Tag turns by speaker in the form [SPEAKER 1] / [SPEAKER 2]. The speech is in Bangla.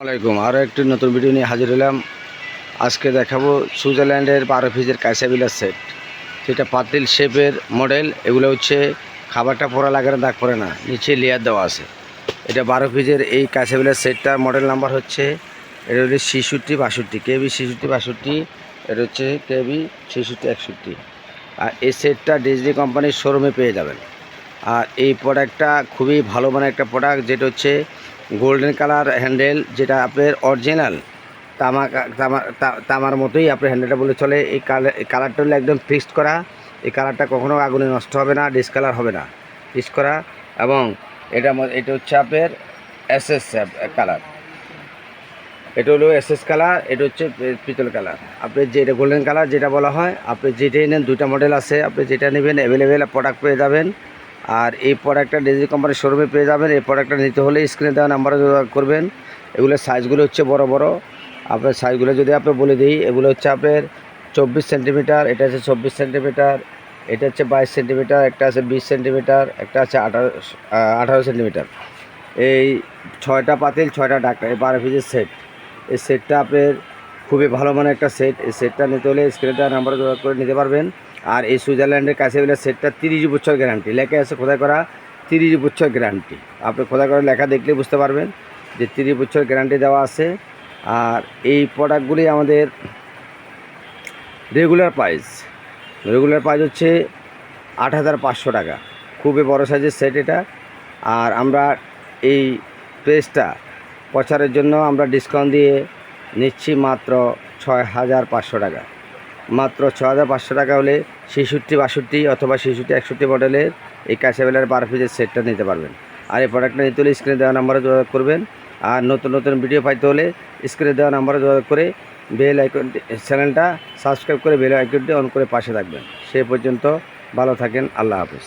[SPEAKER 1] আসসালামাইকুম আরও একটি নতুন ভিডিও নিয়ে হাজির হলাম। আজকে দেখাবো সুইজারল্যান্ডের বারো পিসের কাইসাবিলার সেট। সেটা পাতিল শেপের মডেল। এগুলো হচ্ছে খাবারটা পরা লাগে না, দাগ পড়ে না। নিচে লেয়ার দেওয়া আছে। এটা বারো পিসের এই কাইসাবিলার সেটটার মডেল নাম্বার হচ্ছে, এটা হচ্ছে ছিষট্টি বাষট্টি। কেবি ছিষট্টি বাষট্টি, এটা হচ্ছে কেবি ছিষট্টি একষট্টি। আর এই সেটটা ডিজনি কোম্পানির শোরুমে পেয়ে যাবেন। আর এই প্রোডাক্টটা খুবই ভালো মানের একটা প্রোডাক্ট যেটা হচ্ছে গোল্ডেন কালার হ্যান্ডেল যেটা আপনার অরিজিনাল তামা তামা তামার মতোই আপনার হ্যান্ডেলটা বলে চলে। এই কালার কালারটা হলো একদম ফিক্সড করা। এই কালারটা কখনো আগুনে নষ্ট হবে না ডিসকালার হবে না। ফিক্সড করা এবং এটা এটা হচ্ছে আপনার এস এস কালার। এটা হলো এস এস কালার, এটা হচ্ছে পিতল কালার। আপনি যেটা গোল্ডেন কালার যেটা বলা হয়, আপনি যেটাই নেন, দুইটা মডেল আছে, আপনি যেটা নেবেন অ্যাভেলেবেল প্রোডাক্ট পেয়ে যাবেন। আর এই প্রোডাক্টটা ডিজি কোম্পানির শোরুমে পেয়ে যাবেন। এই প্রোডাক্টটা নিতে হলে স্ক্রিনে দেওয়া নাম্বারে যোগাযোগ করবেন। এগুলোর সাইজগুলো হচ্ছে বড় বড়। আপনার সাইজগুলো যদি আপনি বলে দিই, এগুলো হচ্ছে আপনার চব্বিশ সেন্টিমিটার এটা হচ্ছে চব্বিশ সেন্টিমিটার এটা হচ্ছে বাইশ সেন্টিমিটার একটা আছে বিশ সেন্টিমিটার একটা আছে আঠারো আঠারো সেন্টিমিটার এই ছয়টা পাতিল, ছয়টা ডাক্তার, এই বারো পিসের সেট এই সেটটা আপনার খুবই ভালো মানের একটা সেট এই সেটটা নিতে হলে স্ক্রিনে দেওয়া নাম্বারে যোগাযোগ করে নিতে পারবেন। আর এই সুইজারল্যান্ডের কাছে বলে সেটটা তিরিশ বছর গ্যারান্টি। লেখা আছে খোদাই করা তিরিশ বছর গ্যারান্টি। আপনি খোদাই করা লেখা দেখলে বুঝতে পারবেন যে তিরিশ বছর গ্যারান্টি দেওয়া আছে। আর এই প্রোডাক্টগুলি আমাদের রেগুলার প্রাইস। রেগুলার প্রাইস হচ্ছে আট হাজার পাঁচশো টাকা। খুবই বড় সাইজের সেট এটা। আর আমরা এই প্রেসটা প্রচারের জন্য আমরা ডিসকাউন্ট দিয়ে নিচ্ছি মাত্র ছয় হাজার পাঁচশো টাকা। মাত্র ছ হাজার পাঁচশো টাকা হলে ছেষট্টি, বাষট্টি অথবা ছেষট্টি, একষট্টি মডেলের এই কাঁচাবেলার বারফিজের সেটটা নিতে পারবেন। আর এই প্রোডাক্টটা নিতে হলে স্ক্রিনে দেওয়া নাম্বারে যোগাযোগ করবেন। আর নতুন নতুন ভিডিও পাইতে হলে স্ক্রিনে দেওয়া নাম্বারে যোগাযোগ করে বেল আইকনটি চ্যানেলটা সাবস্ক্রাইব করে বেল আইকনটি অন করে পাশে থাকবেন। সে পর্যন্ত ভালো থাকেন, আল্লাহ হাফিজ।